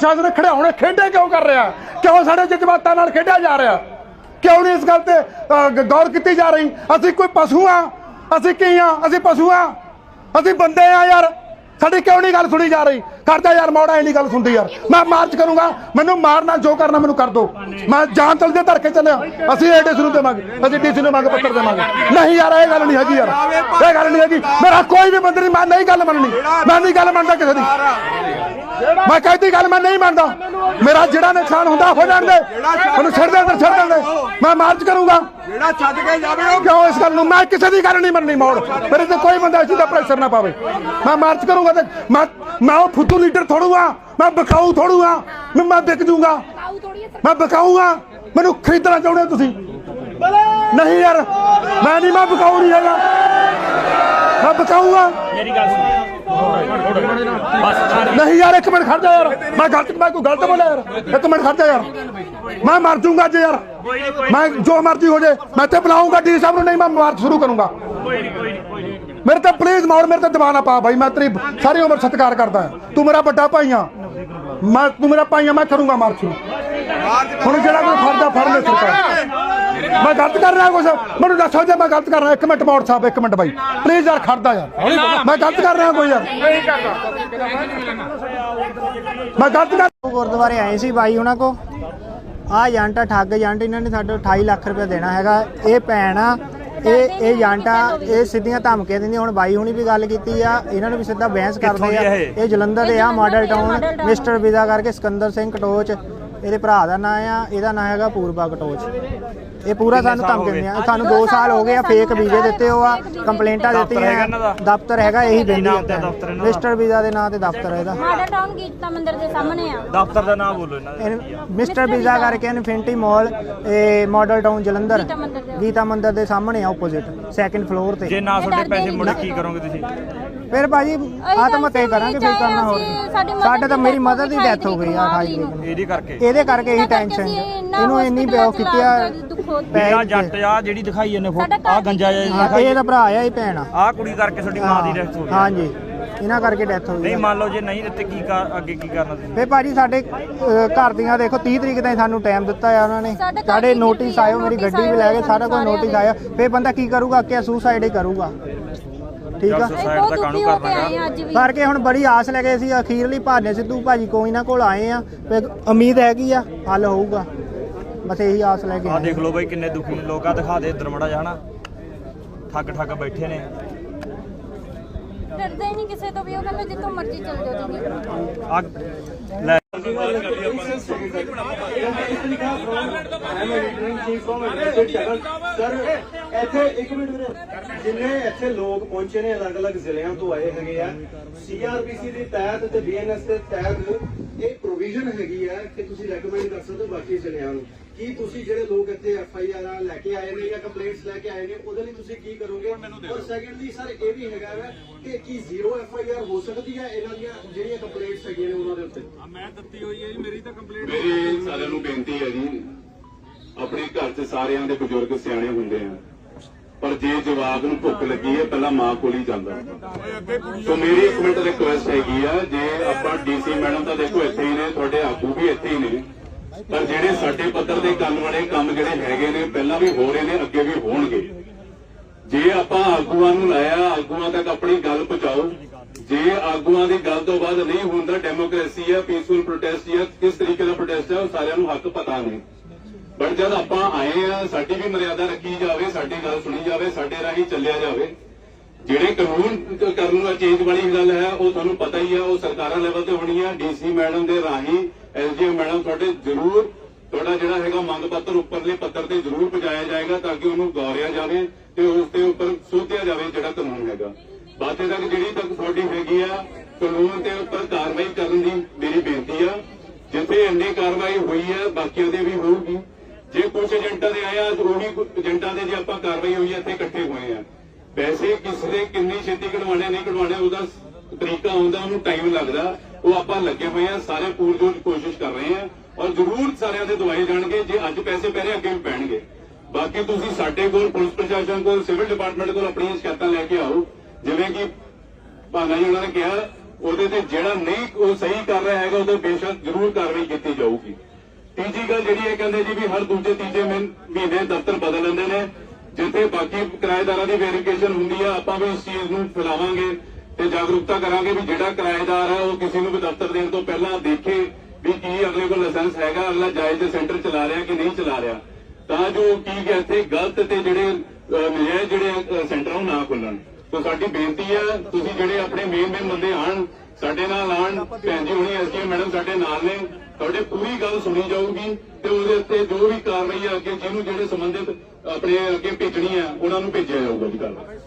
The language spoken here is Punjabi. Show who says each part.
Speaker 1: ਪ੍ਰਸ਼ਾਸਨ ਖੜਾਉਣੇ ਖੇਡੇ ਕਿਉਂ ਕਰ ਰਿਹਾ? ਕਿਉਂ ਸਾਡੇ ਜਜ਼ਬਾਤਾਂ ਨਾਲ ਖੇਡਿਆ ਜਾ ਰਿਹਾ? ਕਿਉਂ ਨਹੀਂ ਇਸ ਗੱਲ ਤੇ ਗੌਰ ਕੀਤੀ ਜਾ ਰਹੀ? ਅਸੀਂ ਕੋਈ ਪਸ਼ੂ ਆ ਅਸੀਂ ਕੀ ਆ ਅਸੀਂ ਪਸ਼ੂ ਆ ਅਸੀਂ ਬੰਦੇ ਆ ਯਾਰ। ਸਾਡੀ ਕਿਉਂ ਨਹੀਂ ਗੱਲ ਸੁਣੀ ਜਾ ਰਹੀ? ਕਰਦਾ ਯਾਰ, ਮੋੜਾ ਇਹ ਨਹੀਂ ਗੱਲ ਸੁਣਦੀ ਯਾਰ। ਮੈਂ ਮਾਰਚ ਕਰੂੰਗਾ। ਮੈਨੂੰ ਮਾਰਨਾ, ਜੋ ਕਰਨਾ, ਮੈਨੂੰ ਕਰ ਦੋ। ਮੈਂ ਜਾਨ ਤਲ ਦੇ ਧਰ ਕੇ ਚੱਲਿਆ। ਅਸੀਂ ਏਡੀਸੀ ਨੂੰ ਦੇਵਾਂਗੇ। ਅਸੀਂ ਡੀਸੀ ਨੂੰ ਮੰਗ ਪੱਤਰ ਦੇਵਾਂਗੇ। ਨਹੀਂ ਯਾਰ, ਇਹ ਗੱਲ ਨਹੀਂ ਹੈਗੀ ਯਾਰ। ਇਹ ਗੱਲ ਨਹੀਂ ਹੈਗੀ। ਮੇਰਾ ਕੋਈ ਵੀ ਬੰਦੇ ਨਹੀਂ ਮੈਂ ਨਹੀਂ ਗੱਲ ਮੰਨਣੀ। ਮੈਂ ਨਹੀਂ ਗੱਲ ਮੰਨਦਾ ਕਿਸੇ ਦੀ। ਮੈਂ ਕਹਿੰਦੀ ਗੱਲ ਮੈਂ ਨਹੀਂ ਮੰਨਦਾ। ਮੇਰਾ ਜਿਹੜਾ ਨੁਕਸਾਨ ਹੁੰਦਾ ਹੋ ਜਾਣ ਦੇ ਮੈਨੂੰ ਛੱਡ ਦੇ ਅੰਦਰ ਛੱਡ ਦੇ। ਮੈਂ ਮਾਰਚ ਕਰੂੰਗਾ।
Speaker 2: ਜਿਹੜਾ ਛੱਡ ਕੇ ਜਾਵੇ ਉਹ
Speaker 1: ਕਿਉਂ ਇਸ ਗੱਲ ਨੂੰ? ਮੈਂ ਕਿਸੇ ਦੀ ਗੱਲ ਨਹੀਂ ਮੰਨਣੀ ਮੋੜ। ਮੇਰੇ ਤੇ ਕੋਈ ਬੰਦਾ ਇਸ ਦਾ ਪ੍ਰੈਸ਼ਰ ਨਾ ਪਾਵੇ। ਮੈਂ ਮਾਰਚ ਕਰੂੰਗਾ ਤੇ ਮੈਂ ਮੈਂ ਉਹ ਫੁੱਟੂ ਲੀਡਰ ਥੋੜੂਗਾ। ਮੈਂ ਬਕਾਊ ਥੋੜੂਗਾ। ਮੈਂ ਮੈਂ ਵਿਕ ਜੂੰਗਾ। ਮੈਂ ਬਕਾਊਗਾ। ਮੈਨੂੰ ਖਰੀਦਣਾ ਚਾਹੁੰਦੇ ਹੋ ਤੁਸੀਂ? ਨਹੀਂ ਯਾਰ ਮੈਂ ਨਹੀਂ ਮੈਂ ਬਕਾਊ ਨਹੀਂ ਹੈਗਾ। ਮੈਂ ਬਕਾਊਗਾ।
Speaker 3: ਮੇਰੀ ਗੱਲ ਸੁਣ।
Speaker 1: ਨਹੀਂ ਯਾਰ, ਇੱਕ ਮਿੰਟ ਖੜ ਜਾ ਯਾਰ। ਮੈਂ ਗਲਤ ਮੈਂ ਕੋਈ ਗਲਤ ਬੋਲਿਆ ਯਾਰ। ਇੱਕ ਮਿੰਟ ਖੜ ਜਾ ਯਾਰ। ਮੈਂ ਮਰ ਜਾਊਂਗਾ ਅੱਜ ਯਾਰ। ਮੈਂ ਜੋ ਮਰਜ਼ੀ ਹੋ ਜੇ, ਮੈਂ ਤੇ ਬੁਲਾਉਂਗਾ ਡੀ ਸਾਹਿਬ ਨੂੰ, ਨਹੀਂ ਮੈਂ ਮਾਰਚ ਸ਼ੁਰੂ ਕਰੂੰਗਾ। ਮੇਰੇ ਤੇ ਪਲੀਜ਼ ਮੌੜ ਮੇਰੇ ਤੇ ਦਬਾਅ ਨਾ ਪਾ ਭਾਈ ਮੈਂ ਤੇਰੀ ਸਾਰੀ ਉਮਰ ਸਤਿਕਾਰ ਕਰਦਾ ਤੂੰ ਮੇਰਾ ਵੱਡਾ ਭਾਈ ਆ। ਮੈਂ ਤੂੰ ਮੇਰਾ ਭਾਈ ਆ, ਮੈਂ ਕਰੂੰਗਾ ਮਾਰਚ ਹੁਣ ਜਿਹੜਾ ਕੋਈ ਫਰਦਾ ਫੜ ਲੈ ਸਰਕਾਰ। ਮੈਂ ਗਲਤ ਕਰ ਰਿਹਾ ਕੁਛ? ਮੈਨੂੰ ਦੱਸੋ ਜੇ ਮੈਂ ਗਲਤ ਕਰ ਰਿਹਾ। ਇੱਕ ਮਿੰਟ ਮੌੜ ਸਾਹਿਬ ਇੱਕ ਮਿੰਟ ਬਾਈ। ਪਲੀਜ਼ ਯਾਰ ਖੜਦਾ ਯਾਰ। ਮੈਂ ਗਲਤ ਕਰ ਰਿਹਾ ਕੋਈ ਯਾਰ। ਮੈਂ ਗਲਤ ਕਰ
Speaker 4: ਗੁਰਦੁਆਰੇ ਆਏ ਸੀ ਬਾਈ ਉਹਨਾਂ ਕੋ ਆ ਏਜੰਟ ਠੱਗ ਏਜੰਟ ਇਹਨਾਂ ਨੇ ਸਾਡੇ 28 ਲੱਖ ਰੁਪਏ ਦੇਣਾ ਹੈਗਾ। ਇਹ ਭੈਣ ਆ ਇਹ ਇਹ ਏਜੰਟ ਇਹ ਸਿੱਧੀਆਂ ਧਮਕੀਆਂ ਦਿੰਦੀਆਂ ਹੁਣ ਬਾਈ ਹੁਣੀ ਵੀ ਗੱਲ ਕੀਤੀ ਆ ਇਹਨਾਂ ਨੂੰ ਵੀ ਸਿੱਧਾ ਬਹਿਸ ਕਰਦੇ ਆ। ਇਹ? ਜਲੰਧਰ ਦੇ ਆ ਮਾਡਲ ਟਾਊਨ ਮਿਸਟਰ ਵੀਜ਼ਾ ਕਰਕੇ ਸਿਕੰਦਰ ਸਿੰਘ ਕਟੋਚ। ਇਹਦੇ ਭਰਾ ਦਾ ਨਾਂ ਆ ਇਹਦਾ ਨਾਂ ਹੈਗਾ ਪੂਰਬਾ ਕਟੋਚ। ਇਹ ਪੂਰਾ ਸਾਨੂੰ ਧਮਕੀ ਦਿੰਦੇ ਆ ਸਾਨੂੰ 2 ਸਾਲ ਹੋ ਗਏ ਆ ਫੇਕ ਵੀਜ਼ੇ ਦਿੱਤੇ ਹੋ ਆ ਕੰਪਲੇਂਟਾਂ ਦਿੱਤੀਆਂ ਦਫ਼ਤਰ ਹੈਗਾ ਇਹੀ ਆ। ਮਿਸਟਰ ਵੀਜ਼ਾ ਦੇ ਨਾਂ ਤੇ ਦਫ਼ਤਰ ਹੈ ਇਹਦਾ।
Speaker 5: ਮਾਡਲ ਟਾਊਨ ਗੀਤਾ ਮੰਦਿਰ ਦੇ ਸਾਹਮਣੇ ਆ।
Speaker 3: ਦਫ਼ਤਰ ਦਾ ਨਾਮ ਬੋਲੋ ਇਹਨਾਂ ਦਾ।
Speaker 4: ਮਿਸਟਰ ਪੀਜ਼ਾ ਕਰਕੇ ਇਨਫਿਨਿਟੀ ਮਾਲ ਇਹ ਮਾਡਲ ਟਾਊਨ ਜਲੰਧਰ
Speaker 5: ਗੀਤਾ ਮੰਦਿਰ ਦੇ
Speaker 4: ਗੀਤਾ ਮੰਦਿਰ ਦੇ ਸਾਹਮਣੇ ਆ ਆਪੋਜ਼ਿਟ ਸੈਕੰਡ ਫਲੋਰ ਤੇ।
Speaker 3: ਜੇ ਨਾ ਤੁਹਾਡੇ ਪੈਸੇ ਮੁੜੇ ਕੀ ਕਰੋਗੇ ਤੁਸੀਂ?
Speaker 4: ਫਿਰ ਭਾਜੀ ਆਤਮ ਹੱਤਿਆ ਕਰਾਂਗੇ ਫਿਰ ਕਰਨਾ ਹੋਰ ਕੀ। ਸਾਡੇ ਤਾਂ ਮੇਰੀ ਮਦਰ ਦੀ ਡੈਥ ਹੋ ਗਈ ਆ 28 ਤਰੀਕ ਨੂੰ
Speaker 3: ਇਹਦੀ ਕਰਕੇ।
Speaker 4: ਇਹਦੇ ਕਰਕੇ ਹੀ ਟੈਨਸ਼ਨ ਇਹਨੂੰ ਇੰਨੀ ਬਿਓ ਕੀਤੀ ਆ।
Speaker 3: ਮੇਰਾ ਜੱਟ ਆ ਜਿਹੜੀ ਦਿਖਾਈ ਇਹਨੇ ਫੋਟੋ ਆ ਗੰਜਾ ਜਿਹਾ
Speaker 4: ਹਾਂ, ਇਹ ਤਾਂ ਭਰਾ ਆ ਇਹ ਭੈਣ। ਆ
Speaker 3: ਆ ਕੁੜੀ ਕਰਕੇ ਤੁਹਾਡੀ ਮਾਂ ਦੀ ਡੈਥ ਹੋ ਗਈ।
Speaker 4: ਹਾਂਜੀ। ਇਹਨਾਂ ਕਰਕੇ ਡੈਥ ਹੋ ਗਈ।
Speaker 3: ਨਹੀਂ
Speaker 4: ਆ।
Speaker 3: ਮੰਨ ਲਓ ਜੇ ਨਹੀਂ ਦਿੱਤੇ ਕੀ ਕਰ ਅੱਗੇ ਕੀ ਕਰਨਾ ਤੁਸੀਂ?
Speaker 4: ਫੇ ਭਾਜੀ ਸਾਡੇ ਅਹ, ਘਰ ਦੀਆਂ ਦੇਖੋ 30 ਤਰੀਕ ਤਾਈਂ ਸਾਨੂੰ ਟਾਈਮ ਦਿੱਤਾ ਆ ਉਹਨਾਂ ਨੇ।
Speaker 5: ਸਾਡੇ
Speaker 4: ਨੋਟਿਸ ਆਇਓ ਮੇਰੀ ਗੱਡੀ ਵੀ ਲੈ ਗਏ ਸਾਰਾ ਕੁਝ ਨੋਟਿਸ ਆਇਆ। ਫੇ ਬੰਦਾ ਕੀ ਕਰੂਗਾ? ਕਿ ਸੁਸਾਈਡ ਹੀ ਕਰੂਗਾ। ਠੀਕ ਆ?
Speaker 3: ਸੁਸਾਈਡ ਦਾ
Speaker 4: ਕਰਕੇ ਹੁਣ ਬੜੀ ਆਸ ਲੈ ਗਏ ਸੀ ਅਖੀਰਲੀ ਭਾਨੇ ਸਿੱਧੂ ਭਾਜੀ ਕੋਈ ਨਾ ਕੋਲ ਆਏ ਆ ਤੇ ਉਮੀਦ ਹੈਗੀ ਆ ਹੱਲ ਹੋਊਗਾ। ਬਸ ਇਹੀ ਆਸ ਲੈ ਕੇ
Speaker 3: ਆ। ਦੇਖ ਲਓ ਬਾਈ ਕਿੰਨੇ ਦੁਖੀ ਲੋਕ ਆ ਦਿਖਾ ਦੇ ਇੱਧਰ ਮੜਾ ਜਾਣਾ ਠੱਗ ਠੱਗ ਬੈਠੇ ਨੇ।
Speaker 5: ਡਰਦੇ ਹੀ ਨਹੀਂ ਕਿਸੇ ਤੋਂ ਵੀ ਉਹ ਕਹਿੰਦੇ ਜਿੱਥੋਂ ਮਰਜ਼ੀ ਚੱਲ ਜਾਓ ਤੁਸੀਂ।
Speaker 3: ਆ ਲੈ।
Speaker 6: ਸਰ ਇੱਥੇ ਇੱਕ ਮਿੰਟ ਵੀਰੇ ਜਿੰਨੇ ਇੱਥੇ ਲੋਕ ਪਹੁੰਚੇ ਨੇ ਅਲੱਗ-ਅਲੱਗ ਜ਼ਿਲ੍ਹਿਆਂ ਤੋਂ ਆਏ ਹੈਗੇ ਆ ਸੀਆਰਪੀਸੀ ਦੇ ਤਹਿਤ ਤੇ ਬੀਐਨਐਸ ਦੇ ਤਹਿਤ ਇਹ ਪ੍ਰੋਵੀਜ਼ਨ ਹੈਗੀ ਆ ਕਿ ਤੁਸੀਂ ਰეკਮੈਂਡ ਕਰ ਸਕਦੇ ਹੋ ਬਾਕੀ ਜ਼ਿਲ੍ਹਿਆਂ ਨੂੰ। ਕੀ ਤੁਸੀਂ ਜਿਹੜੇ ਲੋਕ ਇੱਥੇ ਐਫ ਆਈ ਆਰ ਲੈ ਕੇ ਆਏ ਨੇ ਜਾਂ ਕੰਪਲੇਂਟਸ ਲੈ ਕੇ ਆਏ ਨੇ ਉਹਦੇ ਲਈ ਤੁਸੀਂ ਕੀ ਕਰੋਗੇ? ਔਰ ਸੈਕੰਡਲੀ ਸਰ ਇਹ ਵੀ ਹੈਗਾ ਵਾ ਕਿ ਕੀ ਜ਼ੀਰੋ ਐਫ ਆਈ ਆਰ ਹੋ ਸਕਦੀ ਹੈ ਇਹਨਾਂ ਦੀਆਂ ਜਿਹੜੀਆਂ ਕੰਪਲੇਂਟਸ ਹੈਗੀਆਂ ਨੇ ਉਹਨਾਂ ਦੇ ਉੱਤੇ।
Speaker 7: ਮੇਰੀ ਸਾਰਿਆਂ ਨੂੰ ਬੇਨਤੀ ਹੈ ਜੀ ਆਪਣੇ ਘਰ 'ਚ ਸਾਰਿਆਂ ਦੇ ਬਜ਼ੁਰਗ ਸਿਆਣੇ ਹੁੰਦੇ ਆ। ਪਰ ਜੇ ਜਵਾਬ ਨੂੰ ਭੁੱਖ ਲੱਗੀ ਹੈ ਪਹਿਲਾਂ ਮਾਂ ਕੋਲ ਹੀ ਜਾਂਦਾ। ਸੋ ਮੇਰੀ ਇੱਕ ਮਿੰਟ ਰਿਕੁਐਸਟ ਹੈਗੀ ਆ ਜੇ ਆਪਾਂ ਡੀਸੀ ਮੈਡਮ ਤਾਂ ਦੇਖੋ ਇੱਥੇ ਹੀ ਨੇ ਤੁਹਾਡੇ ਆਗੂ ਵੀ ਇੱਥੇ ਹੀ ਨੇ। ਪਰ ਜਿਹੜੇ ਸਾਡੇ ਪੱਧਰ ਦੇ ਕਰਨ ਵਾਲੇ ਕੰਮ ਜਿਹੜੇ ਹੈਗੇ ਨੇ, ਪਹਿਲਾਂ ਵੀ ਹੋ ਰਹੇ ਨੇ, ਅੱਗੇ ਵੀ ਹੋਣਗੇ। ਜੇ ਆਪਾਂ ਆਗੂਆਂ ਨੂੰ ਲਾਇਆ, ਆਗੂਆਂ ਤੱਕ ਆਪਣੀ ਗੱਲ ਪਹੁੰਚਾਓ, ਜੇ ਆਗੂਆਂ ਦੀ ਗੱਲ ਤੋਂ ਬਾਅਦ ਨਹੀਂ ਹੁੰਦਾ ਡੈਮੋਕ੍ਰੇਸੀ ਹੈ ਪੀਸਫੁਲ ਪ੍ਰੋਟੈਸਟ ਹੈ ਕਿਸ ਤਰੀਕੇ ਦਾ ਪ੍ਰੋਟੈਸਟ ਹੈ ਉਹ ਸਾਰਿਆਂ ਨੂੰ ਹੱਕ ਪਤਾ ਨਹੀਂ ਬਟ ਜਦ ਆਪਾਂ ਆਏ ਆ, ਸਾਡੀ ਵੀ ਮਰਿਆਦਾ ਰੱਖੀ ਜਾਵੇ, ਸਾਡੀ ਗੱਲ ਸੁਣੀ ਜਾਵੇ, ਸਾਡੇ ਰਾਹੀਂ ਚੱਲਿਆ ਜਾਵੇ ਜਿਹੜੇ ਕਾਨੂੰਨ ਕਰਨ ਦਾ ਚੇਂਜ ਵਾਲੀ ਗੱਲ ਹੈ, ਉਹ ਤੁਹਾਨੂੰ ਪਤਾ ਹੀ ਹੈ, ਉਹ ਸਰਕਾਰਾਂ ਲੈਵਲ ਤੇ ਹੋਣੀ ਹੈ। ਡੀਸੀ ਮੈਡਮ ਦੇ ਰਾਹੀਂ ਐਸਡੀਐਮ ਮੈਡਮ ਤੁਹਾਡੇ ਜ਼ਰੂਰ, ਤੁਹਾਡਾ ਜਿਹੜਾ ਹੈਗਾ ਮੰਗ ਪੱਤਰ ਉੱਪਰਲੇ ਪੱਤਰ ਤੇ ਜ਼ਰੂਰ ਪਹੁੰਚਾਇਆ ਜਾਏਗਾ ਤਾਂ ਕਿ ਉਹਨੂੰ ਗੌਰਿਆ ਜਾਵੇ ਤੇ ਉਸ ਦੇ ਉੱਪਰ ਸੋਧਿਆ ਜਾਵੇ ਜਿਹੜਾ ਕਾਨੂੰਨ ਹੈਗਾ। ਬਾਤੇ ਤੱਕ ਜਿਹੜੀ ਤੱਕ ਤੁਹਾਡੀ ਹੈਗੀ ਆ, ਕਾਨੂੰਨ ਤੇ ਉੱਪਰ ਕਾਰਵਾਈ ਕਰਨ ਦੀ ਮੇਰੀ ਬੇਨਤੀ ਆ। ਜਿੱਥੇ ਇੰਨੀ ਕਾਰਵਾਈ ਹੋਈ ਹੈ, ਬਾਕੀਆਂ ਦੇ ਵੀ ਹੋਊਗੀ। ਜੇ ਕੁਝ ਏਜੰਟਾਂ ਦੇ ਆਇਆ ਉਹੀ ਏਜੰਟਾਂ ਦੇ ਜੇ ਆਪਾਂ ਕਾਰਵਾਈ ਹੋਈ ਹੈ, ਇੱਥੇ ਇਕੱਠੇ ਪੈਸੇ ਕਿਸੇ ਕਿੰਨੀ ਛੇਤੀ ਕਢਵਾਣੇ ਨਹੀਂ ਕਢਵਾਣੇ ਉਹਦਾ ਤਰੀਕਾ ਹੁੰਦਾ, ਉਹਨੂੰ ਟਾਈਮ ਲੱਗਦਾ। ਉਹ ਆਪਾਂ ਲੱਗੇ ਹੋਏ ਆ ਸਾਰੇ ਪੂਰਜੋਰ ਕੋਸ਼ਿਸ਼ ਕਰ ਰਹੇ ਆ ਔਰ ਜ਼ਰੂਰ ਸਾਰਿਆਂ ਦੇ ਦਵਾਈ ਜਾਣਗੇ ਜੇ ਅੱਜ ਪੈਸੇ ਪੈ ਰਹੇ, ਅੱਗੇ ਵੀ ਪੈਣਗੇ। ਬਾਕੀ ਤੁਸੀਂ ਸਾਡੇ ਕੋਲ, ਪੁਲਿਸ ਪ੍ਰਸ਼ਾਸਨ ਕੋਲ, ਸਿਵਲ ਡਿਪਾਰਟਮੈਂਟ ਕੋਲ ਆਪਣੀਆਂ ਸ਼ਿਕਾਇਤਾਂ ਲੈ ਕੇ ਆਓ। ਜਿਵੇਂ ਕਿ ਭਾਨਾ ਜੀ ਉਹਨਾਂ ਨੇ ਕਿਹਾ, ਉਹਦੇ ਤੇ ਜਿਹੜਾ ਨਹੀਂ ਉਹ ਸਹੀ ਕਰ ਰਿਹਾ ਹੈਗਾ, ਉਹਦੇ ਬੇਸ਼ੱਕ ਜ਼ਰੂਰ ਕਾਰਵਾਈ ਕੀਤੀ ਜਾਊਗੀ। ਤੀਜੀ ਗੱਲ ਜਿਹੜੀ ਇਹ ਕਹਿੰਦੇ ਜੀ ਵੀ ਹਰ ਦੂਜੇ ਤੀਜੇ ਮਹੀਨੇ ਦਫ਼ਤਰ ਬਦਲ ਲੈਂਦੇ ਨੇ। ਜਿੱਥੇ ਬਾਕੀ ਕਿਰਾਏਦਾਰਾਂ ਦੀ ਵੈਰੀਫਿਕੇਸ਼ਨ ਹੁੰਦੀ ਆ, ਆਪਾਂ ਵੀ ਇਸ ਚੀਜ਼ ਨੂੰ ਫੈਲਾਵਾਂਗੇ ਤੇ ਜਾਗਰੂਕਤਾ ਕਰਾਂਗੇ ਵੀ ਜਿਹੜਾ ਕਿਰਾਏਦਾਰ ਹੈ ਉਹ ਕਿਸੇ ਨੂੰ ਵੀ ਦਫ਼ਤਰ ਦੇਣ ਤੋਂ ਪਹਿਲਾਂ ਦੇਖੇ ਵੀ ਕੀ ਅਗਲੇ ਕੋਲ ਲਾਇਸੈਂਸ ਹੈਗਾ, ਅਗਲਾ ਜਾਇਜ਼ ਸੈਂਟਰ ਚਲਾ ਰਿਹਾ ਕਿ ਨਹੀਂ ਚਲਾ ਰਿਹਾ। ਤਾਂ ਜੋ ਕੀ ਕਿ ਇੱਥੇ ਗਲਤ ਤੇ ਜਿਹੜੇ ਨਜਾਇਜ਼ ਜਿਹੜੇ ਸੈਂਟਰ ਉਹ ਨਾ ਖੁੱਲਣ। ਸੋ ਸਾਡੀ ਬੇਨਤੀ ਹੈ ਤੁਸੀਂ ਜਿਹੜੇ ਆਪਣੇ ਮੇਨ ਮੇਨ ਬੰਦੇ ਆਣ ਸਾਡੇ ਨਾਲ ਆਣ ਭੈਣ ਜੀ ਹੁਣੀ ਐਸਡੀਐਮ ਮੈਡਮ ਸਾਡੇ ਨਾਲ ਨੇ। ਤੁਹਾਡੇ ਪੂਰੀ ਗੱਲ ਸੁਣੀ ਜਾਊਗੀ ਤੇ ਉਹਦੇ ਉੱਤੇ ਜੋ ਵੀ ਕਾਰਵਾਈ ਹੈ ਅੱਗੇ ਜਿਹਨੂੰ ਜਿਹੜੇ ਸੰਬੰਧਿਤ ਆਪਣੇ ਅੱਗੇ ਭੇਜਣੀ ਹੈ ਉਹਨਾਂ ਨੂੰ ਭੇਜਿਆ ਜਾਊਗਾ ਜੀ ਕਾਰਵਾਈ